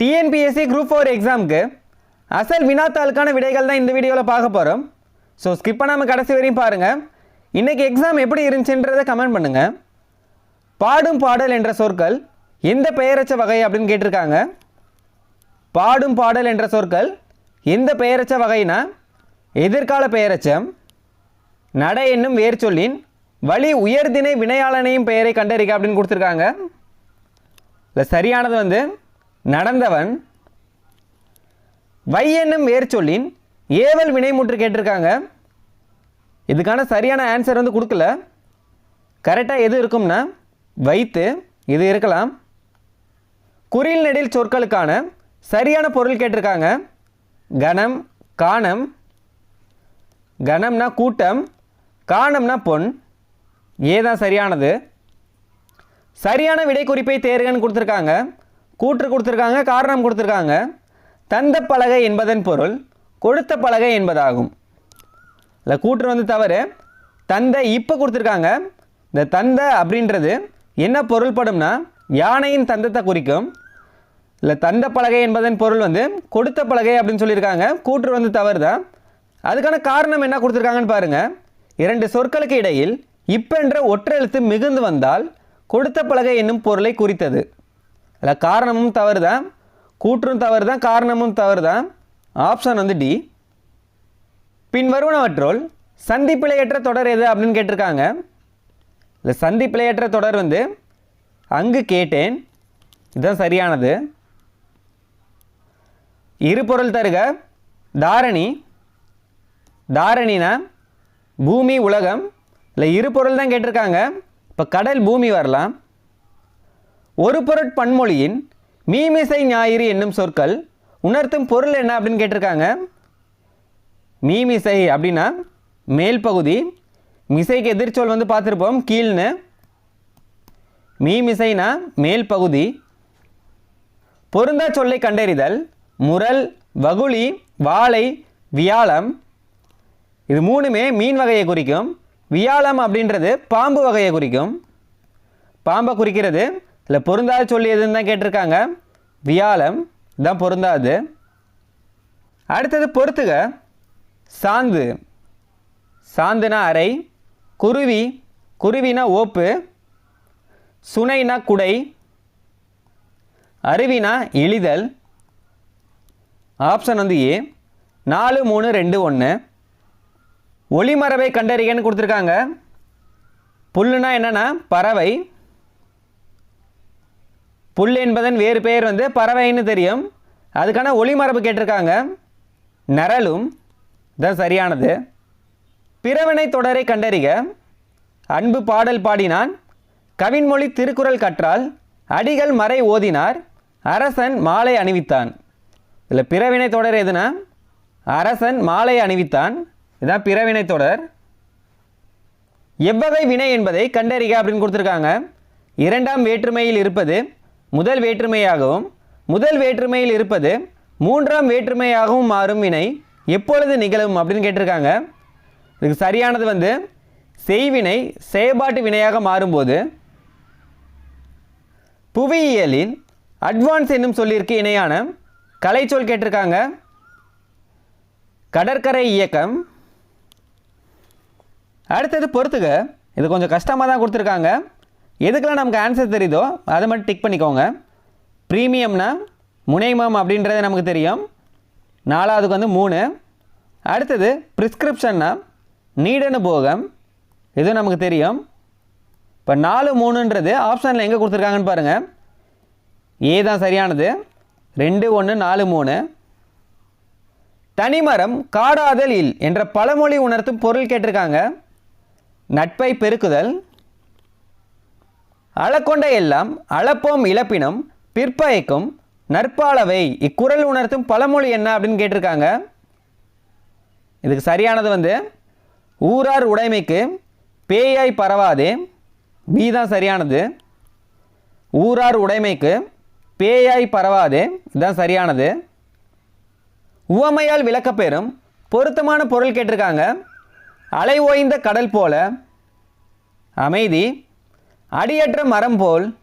TNPSC group four எக்ஸாமுக்கு அசல் வினாத்தாளுக்கான விடைகள் தான் இந்த வீடியோவில் பார்க்க போகிறோம் ஸோ ஸ்கிப் பண்ணாமல் கடைசி வரையும் பாருங்கள் இன்றைக்கி எக்ஸாம் எப்படி இருந்துச்சுன்றதை கமெண்ட் பண்ணுங்கள் பாடும் பாடல் என்ற சொற்கள் எந்த பெயரச்ச வகை அப்படின்னு கேட்டிருக்காங்க. பாடும் பாடல் என்ற சொற்கள் எந்த பெயரச்ச வகைனா எதிர்கால பெயரச்சம் நட என்னும் வேர் சொல்லின் வழி உயர்தினை வினையாளனையும் பெயரை கண்டறிக்க அப்படின்னு கொடுத்துருக்காங்க. இல்லை சரியானது வந்து நடந்தவன் வை என்னும் வேர் சொல்லின் ஏவல் வினைமுற்று கேட்டிருக்காங்க. இதுக்கான சரியான ஆன்சர் வந்து கொடுக்கல. கரெக்டாக எது இருக்கும்னா வைத்து இது இருக்கலாம். குறில் நெடில் சொற்களுக்கான சரியான பொருள் கேட்டிருக்காங்க. கணம் காணம். கணம்னா கூட்டம் காணம்னா பொன். ஏதான் சரியானது? சரியான விடை குறிப்பை தேர்கன்னு கொடுத்துருக்காங்க. கூற்று கொடுத்துருக்காங்க காரணம் கொடுத்துருக்காங்க. தந்த பலகை என்பதன் பொருள் கொடுத்த பலகை என்பதாகும். இல்லை கூற்று வந்து தவறு. தந்த இப்போ கொடுத்துருக்காங்க. இந்த தந்த அப்படின்றது என்ன பொருள்படும்னா யானையின் தந்தத்தை குறிக்கும். இல்லை தந்த பலகை என்பதன் பொருள் வந்து கொடுத்த பலகை அப்படின்னு சொல்லியிருக்காங்க. கூற்று வந்து தவறு தான் அதுக்கான காரணம் என்ன கொடுத்துருக்காங்கன்னு பாருங்கள் இரண்டு சொற்களுக்கு இடையில் இப்பென்ற ஒற்றெழுத்து மிகுந்து வந்தால் கொடுத்த பலகை என்னும் பொருளை குறித்தது. அதில் காரணமும் தவறு தான் கூற்றும் தவறு தான் காரணமும் தவறு தான் ஆப்ஷன் வந்து டி பின்வருவனவற்றுள் சந்தி தொடர் எது அப்படின்னு கேட்டிருக்காங்க. இல்லை சந்திப்பிழையற்ற தொடர் வந்து அங்கு கேட்டேன் இதுதான் சரியானது. இருபொருள் தருக தாரணி. தாரணினா பூமி உலகம். இல்லை இருபொருள் தான் கேட்டிருக்காங்க. இப்போ கடல் பூமி வரலாம். ஒரு பொருட் பன்மொழியின் மீமிசை ஞாயிறு என்னும் சொற்கள் உணர்த்தும் பொருள் என்ன அப்படின்னு கேட்டிருக்காங்க? மீமிசை அப்படின்னா மேல் பகுதி. மிசைக்கு எதிர்ச்சொல் வந்து பார்த்துருப்போம். கீழ்னு. மீமிசைனா மேல் பகுதி. பொருந்தா சொல்லை கண்டறிதல். முரல் வகுளி வாழை வியாழம். இது மூணுமே மீன் வகையை குறிக்கும். வியாழம் அப்படின்றது பாம்பு வகையை குறிக்கும். பாம்பை குறிக்கிறது. இல்லை பொருந்தாத சொல்லி எதுன்னு தான் கேட்டிருக்காங்க. வியாழம் தான் பொருந்தாது. அடுத்தது பொறுத்துக. சாந்து. சாந்துனா அறை குருவி. குருவினா ஓப்பு. சுனைனா குடை. அருவினா எளிதல் ஆப்ஷன் வந்து ஏ. நாலு மூணு ரெண்டு ஒன்று ஒளிமரபை கண்டறியன்னு கொடுத்துருக்காங்க. புல்லுனா என்னென்னா பறவை. புல் என்பதன் வேறு பெயர் வந்து பறவைன்னு தெரியும். அதுக்கான ஒளிமரபு கேட்டிருக்காங்க. நரலும் தான் சரியானது. பிறவினை தொடரை கண்டறிக. அன்பு பாடல் பாடினான். கவின்மொழி திருக்குறள் கற்றால் அடிகள் மறை ஓதினார். அரசன் மாலை அணிவித்தான். இதில் பிறவினை தொடர் எதுனா? அரசன் மாலை அணிவித்தான். இதுதான் பிறவினை தொடர். எவ்வகை வினை என்பதை கண்டறிக அப்படின்னு கொடுத்துருக்காங்க. இரண்டாம் வேற்றுமையில் இருப்பது முதல் வேற்றுமையாகவும் முதல் வேற்றுமையில் இருப்பது மூன்றாம் வேற்றுமையாகவும் மாறும் வினை எப்பொழுது நிகழும் அப்படின்னு கேட்டிருக்காங்க. இதுக்கு சரியானது வந்து செய்வினை செயல்பாட்டு வினையாக மாறும்போது புவியியலின் அட்வான்ஸ் என்னும் சொல்லிற்கு இணையான கலைச்சொல் கேட்டிருக்காங்க. கடற்கரை இயக்கம். அடுத்தது பொறுத்துக. இது கொஞ்சம் கஷ்டமாக தான் கொடுத்துருக்காங்க. எதுக்கெல்லாம் நமக்கு ஆன்சர் தெரியுதோ அதை மட்டும் டிக் பண்ணிக்கோங்க. ப்ரீமியம்னா முனைமம் அப்படின்றது நமக்கு தெரியும். நாலாவதுக்கு வந்து மூணு. அடுத்தது ப்ரிஸ்கிரிப்ஷன்னா நீடனுபோகம் இதுவும் நமக்கு தெரியும். இப்போ நாலு மூணுன்றது ஆப்ஷனில் எங்கே கொடுத்துருக்காங்கன்னு பாருங்கள் ஏ தான் சரியானது. ரெண்டு ஒன்று நாலு மூணு. தனிமரம் காடாதல் இல் என்ற பழமொழி உணர்த்தும் பொருள் கேட்டிருக்காங்க. நட்பை பெருக்குதல். அளக்கொண்ட எல்லாம் அளப்போம் இழப்பினும் பிற்பயக்கும் நற்பாலவை. இக்குறள் உணர்த்தும் பழமொழி என்ன அப்படின்னு கேட்டிருக்காங்க. இதுக்கு சரியானது வந்து ஊரார் உடைமைக்கு பேயாய் பரவாதே. பி தான் சரியானது. ஊரார் உடைமைக்கு பேயாய் பரவாதே. இதுதான் சரியானது. உவமையால் விளக்கப்பெறும் பொருத்தமான பொருள் கேட்டிருக்காங்க. அலை ஓய்ந்த கடல் போல அமைதி அடியற்ற மரம் போல்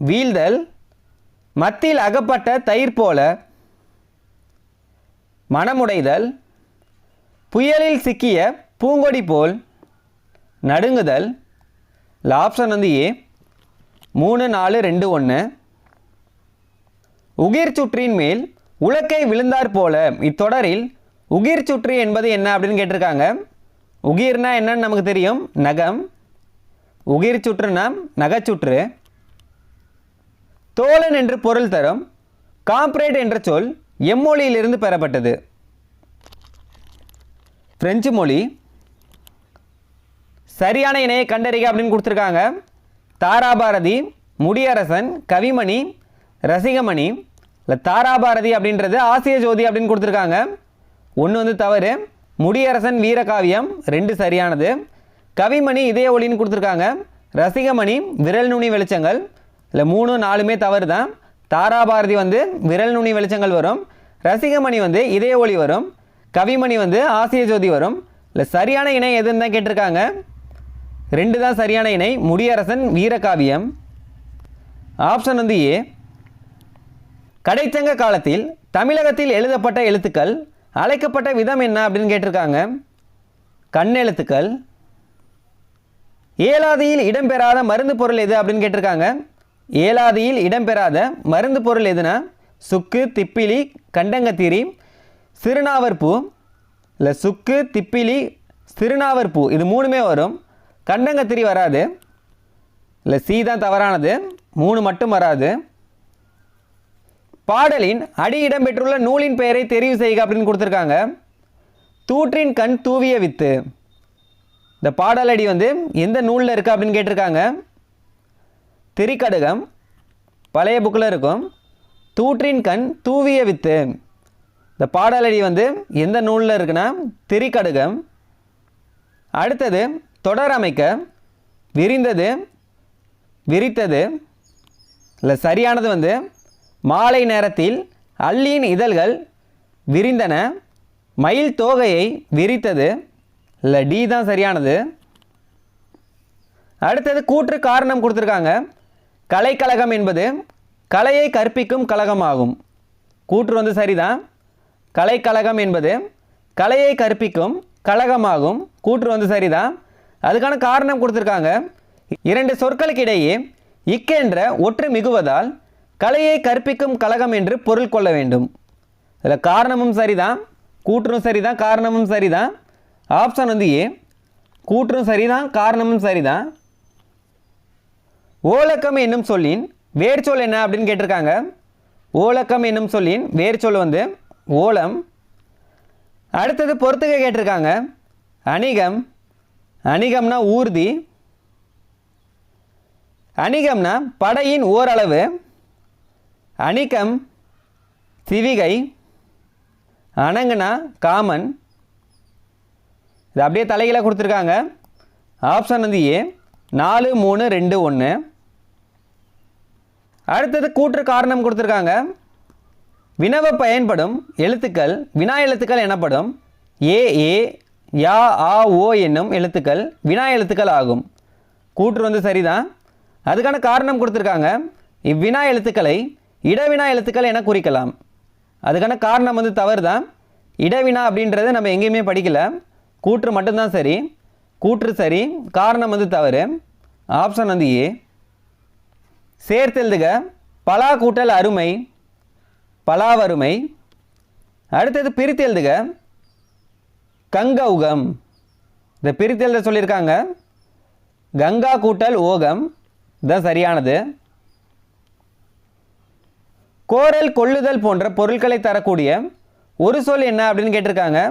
வீழ்தல் மத்தியில் அகப்பட்ட தயிர் போல மனமுடைதல் புயலில் சிக்கிய பூங்கொடி போல் நடுங்குதல். லாப்சன் வந்து ஏ மூணு நாலு ரெண்டு ஒன்று உகிர் சுற்றின் மேல் உலக்கை விழுந்தார் போல. இத்தொடரில் உகிர் சுற்றி என்பது என்ன அப்படின்னு கேட்டிருக்காங்க. உகிர்னா என்னன்னு நமக்கு தெரியும்? நகம். உகிர் சுற்றுனா நகைச்சுற்று தோழன் என்று பொருள் தரும் காம்ப்ரேட் என்ற சொல் எம்மொழியிலிருந்து பெறப்பட்டது. பிரெஞ்சு மொழி. சரியான இணையை கண்டறிக அப்படின்னு கொடுத்துருக்காங்க. தாராபாரதி முடியரசன் கவிமணி ரசிகமணி. இல்லை தாராபாரதி அப்படின்றது ஆசிய ஜோதி அப்படின்னு கொடுத்துருக்காங்க. ஒன்று வந்து தவறு. முடியரசன் வீரகாவியம் ரெண்டு சரியானது. கவிமணி இதய ஒளின்னு கொடுத்துருக்காங்க. ரசிகமணி விரல் நுனி வெளிச்சங்கள். இல்லை மூணு நாலுமே தவறு தான் தாராபாரதி வந்து விரல் நுனி வெளிச்சங்கள் வரும். ரசிகமணி வந்து இதய ஒளி வரும். கவிமணி வந்து ஆசிய ஜோதி வரும். இல்லை சரியான இணை எதுன்னு தான் கேட்டிருக்காங்க. ரெண்டு தான் சரியான இணை. முடியரசன் வீரகாவியம். ஆப்ஷன் வந்து ஏ. கடைச்சங்க காலத்தில் தமிழகத்தில் எழுதப்பட்ட எழுத்துக்கள் அழைக்கப்பட்ட விதம் என்ன அப்படின்னு கேட்டிருக்காங்க. கண்ணெழுத்துக்கள் ஏலாதியில் இடம்பெறாத மருந்து பொருள் எது அப்படின்னு கேட்டிருக்காங்க. ஏலாதியில் இடம்பெறாத மருந்து பொருள் எதுனா? சுக்கு திப்பிலி கண்டங்கத்திரி சிறுநாவற்பூ. இல்லை சுக்கு திப்பிலி சிறுநாவற்பூ. இது மூணுமே வரும். கண்டங்கத்திரி வராது. இல்லை சி தான் தவறானது. மூணு மட்டும் வராது. பாடலின் அடி இடம்பெற்றுள்ள நூலின் பெயரை தெரிவு செய்க அப்படின்னு கொடுத்துருக்காங்க. தூற்றின் கண் தூவிய வித்து. இந்த பாடலடி வந்து எந்த நூலில் இருக்குது அப்படின்னு கேட்டிருக்காங்க. திரிக்கடுகம் பழைய புக்கில் இருக்கும். தூற்றின் கண் தூவிய வித்து. இந்த பாடலடி வந்து எந்த நூலில் இருக்குன்னா திரிக்கடுகம் அடுத்தது தொடர் அமைக்க விரிந்தது விரித்தது. இல்லை சரியானது வந்து மாலை நேரத்தில் அள்ளியின் இதழ்கள் விரிந்தன மயில் தோகையை விரித்தது. இல்லை டி தான் சரியானது. அடுத்தது கூற்று காரணம் கொடுத்துருக்காங்க. கலைக்கழகம் என்பது கலையை கற்பிக்கும் கழகமாகும். கூற்று வந்து சரிதான். கலைக்கழகம் என்பது கலையை கற்பிக்கும் கழகமாகும். கூற்று வந்து சரிதான். அதுக்கான காரணம் கொடுத்துருக்காங்க. இரண்டு சொற்களுக்கு இடையே ஒற்று மிகுவதால் கலையை கற்பிக்கும் கழகம் என்று பொருள் கொள்ள வேண்டும். இதில் காரணமும் சரிதான். கூற்றும் சரிதான். காரணமும் சரிதான். ஆப்ஷன் வந்து ஏ. கூற்றும் சரிதான் காரணமும் சரிதான். ஓலக்கம் என்னும் சொல்லின் வேர்ச்சொல் என்ன அப்படின்னு கேட்டிருக்காங்க. ஓலக்கம் என்னும் சொல்லின் வேர்ச்சொல் வந்து ஓலம். அடுத்தது பொறுத்துக்க கேட்டிருக்காங்க. அணிகம். அணிகம்னா ஊர்தி. அணிகம்னா படையின் ஓரளவு. அணிகம் சிவிகை. அணங்குனா காமன். இது அப்படியே தலைகளாக கொடுத்துருக்காங்க. ஆப்ஷன் வந்து ஏ நாலு மூணு ரெண்டு ஒன்று அடுத்தது கூற்று காரணம் கொடுத்துருக்காங்க. வினவ பயன்படும் எழுத்துக்கள் வினா எழுத்துக்கள் எனப்படும். ஏ ஏ யா ஆ ஓ என்னும் எழுத்துக்கள் வினா எழுத்துக்கள் ஆகும். கூற்று வந்து சரிதான். அதுக்கான காரணம் கொடுத்துருக்காங்க. இவ்வினா எழுத்துக்களை இடவினா எழுத்துக்கள் என குறிக்கலாம். அதுக்கான காரணம் வந்து தவறு தான் இடவினா அப்படின்றத நம்ம எங்கேயுமே படிக்கலை. கூற்று மட்டும்தான் சரி. கூற்று சரி. காரணம் வந்து தவறு. ஆப்ஷன் வந்து ஏ சேர்த்தெழுதுக பலா கூட்டல் அருமை. பலாவருமை அடுத்தது பிரித்து எழுதுக. கங்கௌகம் இந்த பிரித்து எழுத சொல்லியிருக்காங்க. கங்கா கூட்டல் ஓகம். இதுதான் சரியானது. கோரல் கொள்ளுதல் போன்ற பொருட்களை தரக்கூடிய ஒரு சொல் என்ன அப்படின்னு கேட்டிருக்காங்க.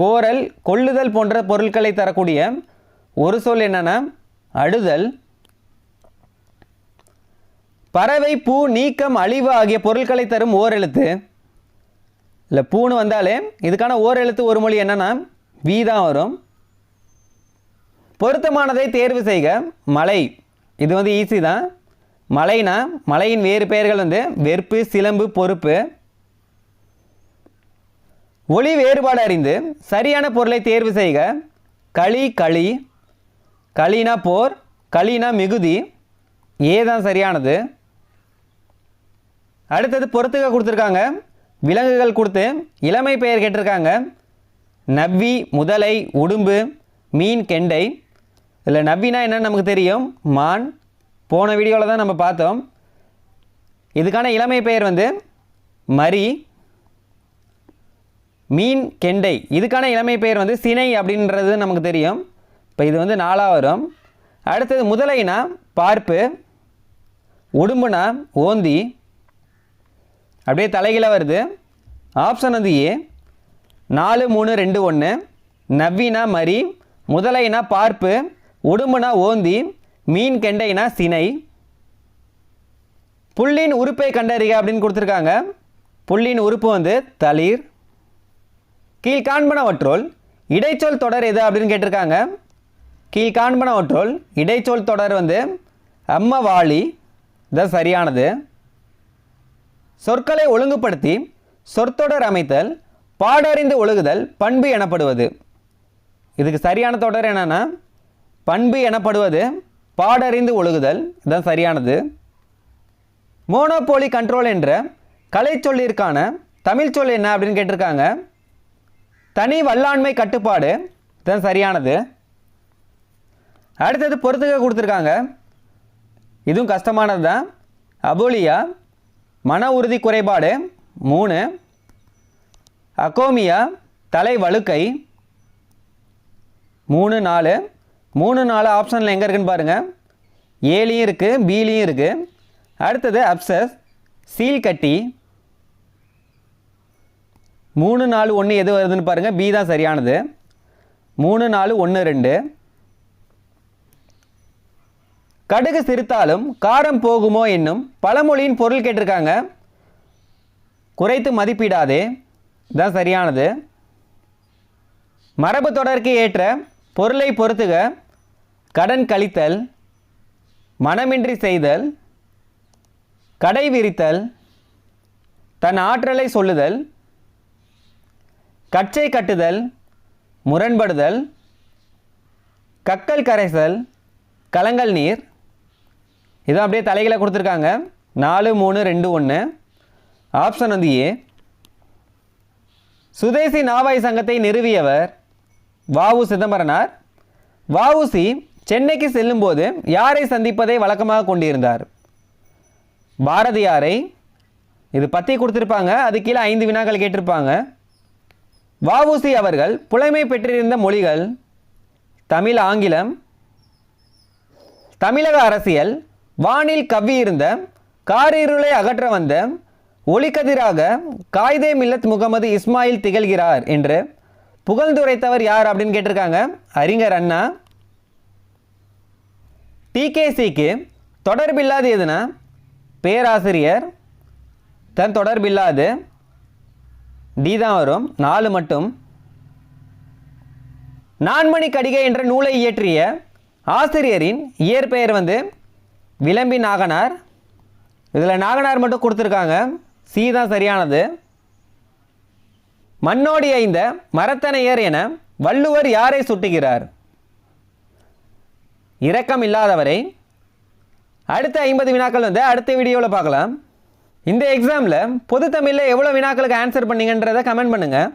கோரல் கொள்ளுதல் போன்ற பொருட்களை தரக்கூடிய ஒரு சொல் என்னன்னா அழுதல் பறவை பூ நீக்கம் அழிவு ஆகிய பொருட்களை தரும் ஓர் எழுத்து. இல்லை பூன்னு வந்தாலே இதுக்கான ஓர் எழுத்து ஒரு மொழி என்னென்னா வி தான் வரும். பொருத்தமானதை தேர்வு செய்க மலை. இது வந்து ஈஸி தான். மலைனா மலையின் வேறு பெயர்கள் வந்து வெறுப்பு சிலம்பு பொறுப்பு. ஒளி வேறுபாடு அறிந்து சரியான பொருளை தேர்வு செய்க. களி களி. களினா போர் களினா மிகுதி. ஏ தான் சரியானது. அடுத்தது பொறுத்துக்க கொடுத்துருக்காங்க. விலங்குகள் கொடுத்து இளமை பெயர் கேட்டிருக்காங்க. நவ்வி முதலை உடும்பு மீன் கெண்டை. இதில் நவ்வினா என்னன்னு நமக்கு தெரியும். மான். போன வீடியோவில் தான் நம்ம பார்த்தோம். இதுக்கான இளமை பெயர் வந்து மரி மீன் கெண்டை. இதுக்கான இளமை பெயர் வந்து சினை அப்படின்றது நமக்கு தெரியும். இப்போ இது வந்து நாலாவரும் அடுத்தது முதலைனா பார்ப்பு உடும்புனா ஓந்தி அப்படியே தலைகீழ வருது. ஆப்ஷன் வந்து ஏ நாலு மூணு ரெண்டு ஒன்று நவ்வினா மரி முதலைனா பார்ப்பு உடும்புனா ஓந்தி மீன் கெண்டைனா சினை. புள்ளின் உறுப்பை கண்டறிக அப்படின்னு கொடுத்துருக்காங்க. புள்ளின் உறுப்பு வந்து தளிர் கீழ்காண்பனவற்றுள் இடைச்சொல் தொடர் எது அப்படின்னு கேட்டிருக்காங்க. கீழ்காண்பனவற்றுள் இடைச்சொல் தொடர் வந்து அம்மவாளி இதுதான் சரியானது. சொற்களை ஒழுங்குபடுத்தி சொற்தொடர் அமைத்தல் பாடறிந்து ஒழுகுதல் பண்பு எனப்படுவது. இதுக்கு சரியான தொடர் என்னன்னா பண்பு எனப்படுவது பாடறிந்து ஒழுகுதல் இதுதான் சரியானது. மோனோபோலி கண்ட்ரோல் என்ற கலைச்சொல்லிற்கான தமிழ் சொல் என்ன அப்படின்னு கேட்டிருக்காங்க. தனி வல்லாண்மை கட்டுப்பாடு. இதுதான் சரியானது. அடுத்தது பொறுத்துக்க கொடுத்துருக்காங்க. இதுவும் கஷ்டமானது தான் அபோலியா மன உறுதி குறைபாடு. மூணு அகோமியா தலை வழுக்கை. மூணு நாலு. மூணு நாலு ஆப்ஷனில் எங்கே இருக்குன்னு பாருங்கள் ஏலையும் இருக்குது பிலையும் இருக்குது அடுத்தது அப்சஸ் சீல் கட்டி. மூணு நாலு ஒன்று எது வருதுன்னு பாருங்கள் பி தான் சரியானது. மூணு நாலு ஒன்று ரெண்டு. கடுகு சிரித்தாலும் காரம் போகுமோ என்னும் பழமொழியின் பொருள் கேட்டிருக்காங்க. குறைத்து மதிப்பிடாதே. தான் சரியானது. மரபு தொடருக்கு ஏற்ற பொருளை பொறுத்துக. கடன் கழித்தல் மனமின்றி செய்தல் கடை விரித்தல் தன் ஆற்றலை சொல்லுதல் கச்சை கட்டுதல் முரண்படுதல் கக்கல் கரைசல் கலங்கல் நீர். இதான் அப்படியே தலைகளை கொடுத்துருக்காங்க. நாலு மூணு ரெண்டு ஒன்று ஆப்ஷன் வந்து ஏ சுதேசி நாவாய் சங்கத்தை நிறுவியவர் வாவு சிதம்பரனார். வஉசி சென்னைக்கு செல்லும்போது யாரை சந்திப்பதை வழக்கமாக கொண்டிருந்தார்? பாரதியாரை. இது பற்றி கொடுத்துருப்பாங்க. அது கீழே ஐந்து வினாக்கள் கேட்டிருப்பாங்க. வஉசி அவர்கள் புலைமை பெற்றிருந்த மொழிகள் தமிழ் ஆங்கிலம் தமிழக அரசியல் வானில் கவ்வியிருந்த காரிருளை அகற்ற வந்த ஒளிக்கதிராக காய்தே மில்லத் முகமது இஸ்மாயில் திகழ்கிறார் என்று புகழ்ந்துரைத்தவர் யார் அப்படின்னு கேட்டிருக்காங்க. அறிஞர் அண்ணா. டிகேசிக்கு தொடர்பில்லாது எதுனா? பேராசிரியர். தன் தொடர்பில்லாது. டி தான் வரும். நாலு மட்டும். நான்மணி கடிகை என்ற நூலை இயற்றிய ஆசிரியரின் இயற்பெயர் வந்து விளம்பி நாகனார். இதில் நாகனார் மட்டும் கொடுத்துருக்காங்க. சி தான் சரியானது. மண்ணோடி ஐந்த மரத்தனையர் என வள்ளுவர் யாரை சுட்டுகிறார்? இரக்கம் இல்லாதவரை. அடுத்த ஐம்பது வினாக்கள் வந்து அடுத்த வீடியோவில் பார்க்கலாம். இந்த எக்ஸாமில் பொது தமிழில் எவ்வளோ வினாக்களுக்கு ஆன்சர் பண்ணீங்கன்றதை கமெண்ட் பண்ணுங்கள்